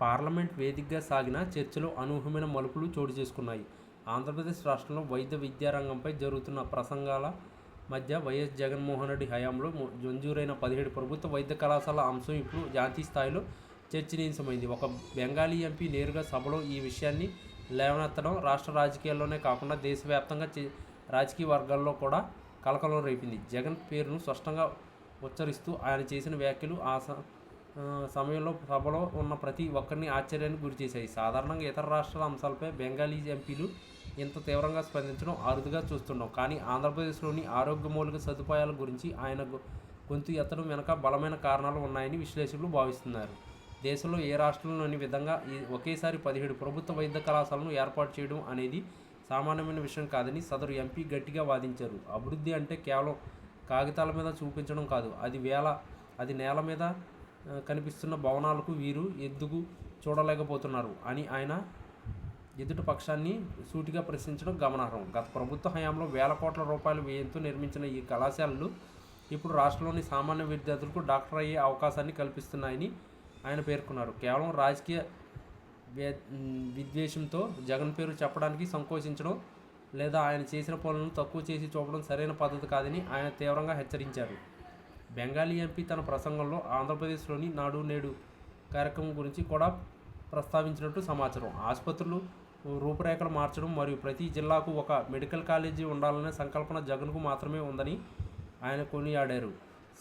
Parliament వేదికగా సాగిన చర్చలో అనూహ్యమైన మలుపులు చోటు చేసుకున్నాయి. ఆంధ్రప్రదేశ్ రాష్ట్రంలో వైద్య విద్యారంగంపై జరుగుతున్న ప్రసంగాల మధ్య వైఎస్ జగన్మోహన్ రెడ్డి హయాంలో జంజూరైన మంజూరైన పదిహేడు ప్రభుత్వ వైద్య కళాశాల అంశం ఇప్పుడు జాతీయ స్థాయిలో చర్చనీయాంశమైంది. ఒక బెంగాలీ ఎంపీ నేరుగా సభలో ఈ విషయాన్ని లేవనెత్తడం రాష్ట్ర రాజకీయాల్లోనే కాకుండా దేశవ్యాప్తంగా చే- రాజకీయ వర్గాల్లో కూడా కలకలం రేపింది. జగన్ పేరును స్పష్టంగా ఉచ్చరిస్తూ ఆయన చేసిన వ్యాఖ్యలు ఆస సమయంలో సభలో ఉన్న ప్రతి ఒక్కరిని ఆశ్చర్యానికి గురిచేశాయి సాధారణంగా ఇతర రాష్ట్రాల అంశాలపై బెంగాలీ ఎంపీలు ఇంత తీవ్రంగా స్పందించడం అరుదుగా చూస్తున్నాం కానీ ఆంధ్రప్రదేశ్లోని ఆరోగ్య మౌలిక సదుపాయాల గురించి ఆయన గొంతు ఎత్తడం వెనుక బలమైన కారణాలు ఉన్నాయని విశ్లేషకులు భావిస్తున్నారు. దేశంలో ఏ రాష్ట్రంలోని విధంగా ఈ ఒకేసారి పదిహేడు ప్రభుత్వ వైద్య కళాశాలను ఏర్పాటు చేయడం అనేది సామాన్యమైన విషయం కాదని సదరు ఎంపీ గట్టిగా వాదించారు. అభివృద్ధి అంటే కేవలం కాగితాల మీద చూపించడం కాదు. అది వేల అది నేల మీద కనిపిస్తున్న భవనాలకు వీరు ఎందుకు చూడలేకపోతున్నారు అని ఆయన ఎదుటి పక్షాన్ని సూటిగా ప్రశ్నించడం గమనార్హం. గత ప్రభుత్వ హయాంలో వేల కోట్ల రూపాయల వ్యయంతో నిర్మించిన ఈ కళాశాలలు ఇప్పుడు రాష్ట్రంలోని సామాన్య విద్యార్థులకు డాక్టర్ అయ్యే అవకాశాన్ని కల్పిస్తున్నాయని ఆయన పేర్కొన్నారు. కేవలం రాజకీయ విద్వేషంతో జగన్ పేరు చెప్పడానికి సంకోచించడం లేదా ఆయన చేసిన పనులను తక్కువ చేసి చూపడం సరైన పద్ధతి కాదని ఆయన తీవ్రంగా హెచ్చరించారు. బెంగాలీ ఎంపీ తన ప్రసంగంలో ఆంధ్రప్రదేశ్లోని నాడు నేడు కార్యక్రమం గురించి కూడా ప్రస్తావించినట్టు సమాచారం. ఆసుపత్రులు రూపురేఖలు మార్చడం మరియు ప్రతి జిల్లాకు ఒక మెడికల్ కాలేజీ ఉండాలనే సంకల్పన జగన్కు మాత్రమే ఉందని ఆయన కొనియాడారు.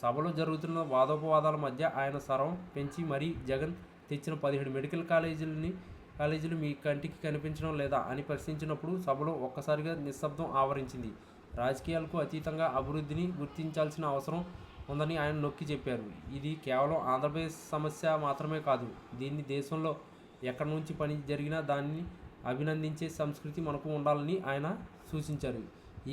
సభలో జరుగుతున్న వాదోపవాదాల మధ్య ఆయన స్వరం పెంచి మరీ జగన్ తెచ్చిన పదిహేడు మెడికల్ కాలేజీలని కాలేజీలు మీ కంటికి కనిపించడం లేదా అని ప్రశ్నించినప్పుడు సభలో ఒక్కసారిగా నిశ్శబ్దం ఆవరించింది. రాజకీయాలకు అతీతంగా అభివృద్ధిని గుర్తించాల్సిన అవసరం ఉందని ఆయన నొక్కి చెప్పారు. ఇది కేవలం ఆంధ్రప్రదేశ్ సమస్య మాత్రమే కాదు దీన్ని దేశంలో ఎక్కడి నుంచి పని జరిగినా దాన్ని అభినందించే సంస్కృతి మనకు ఉండాలని ఆయన సూచించారు.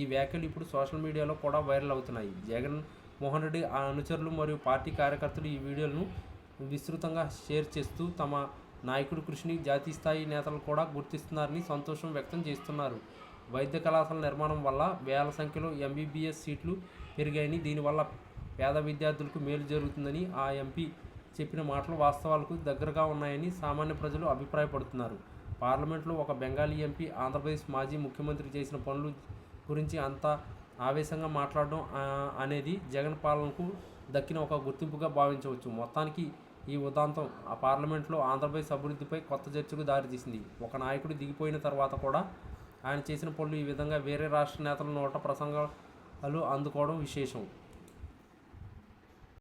ఈ వ్యాఖ్యలు ఇప్పుడు సోషల్ మీడియాలో కూడా వైరల్ అవుతున్నాయి. జగన్ మోహన్ రెడ్డి ఆ అనుచరులు మరియు పార్టీ కార్యకర్తలు ఈ వీడియోలను విస్తృతంగా షేర్ చేస్తూ తమ నాయకుడి కృషిని జాతీయ స్థాయి నేతలు కూడా గుర్తిస్తున్నారని సంతోషం వ్యక్తం చేస్తున్నారు. వైద్య కళాశాల నిర్మాణం వల్ల వేల సంఖ్యలో ఎంబీబీఎస్ సీట్లు పెరిగాయని దీనివల్ల పేద విద్యార్థులకు మేలు జరుగుతుందని ఆ ఎంపీ చెప్పిన మాటలు వాస్తవాలకు దగ్గరగా ఉన్నాయని సామాన్య ప్రజలు అభిప్రాయపడుతున్నారు. పార్లమెంట్లో ఒక బెంగాలీ ఎంపీ ఆంధ్రప్రదేశ్ మాజీ ముఖ్యమంత్రి చేసిన పనులు గురించి అంత ఆవేశంగా మాట్లాడడం అనేది జగన్ పాలనకు దక్కిన ఒక గుర్తింపుగా భావించవచ్చు. మొత్తానికి ఈ ఉదాంతం ఆ పార్లమెంట్లో ఆంధ్రప్రదేశ్ అభివృద్ధిపై కొత్త చర్చకు దారితీసింది. ఒక నాయకుడు దిగిపోయిన తర్వాత కూడా ఆయన చేసిన పనులు ఈ విధంగా వేరే రాష్ట్ర నేతల నోట ప్రసంగాలు అందుకోవడం విశేషం.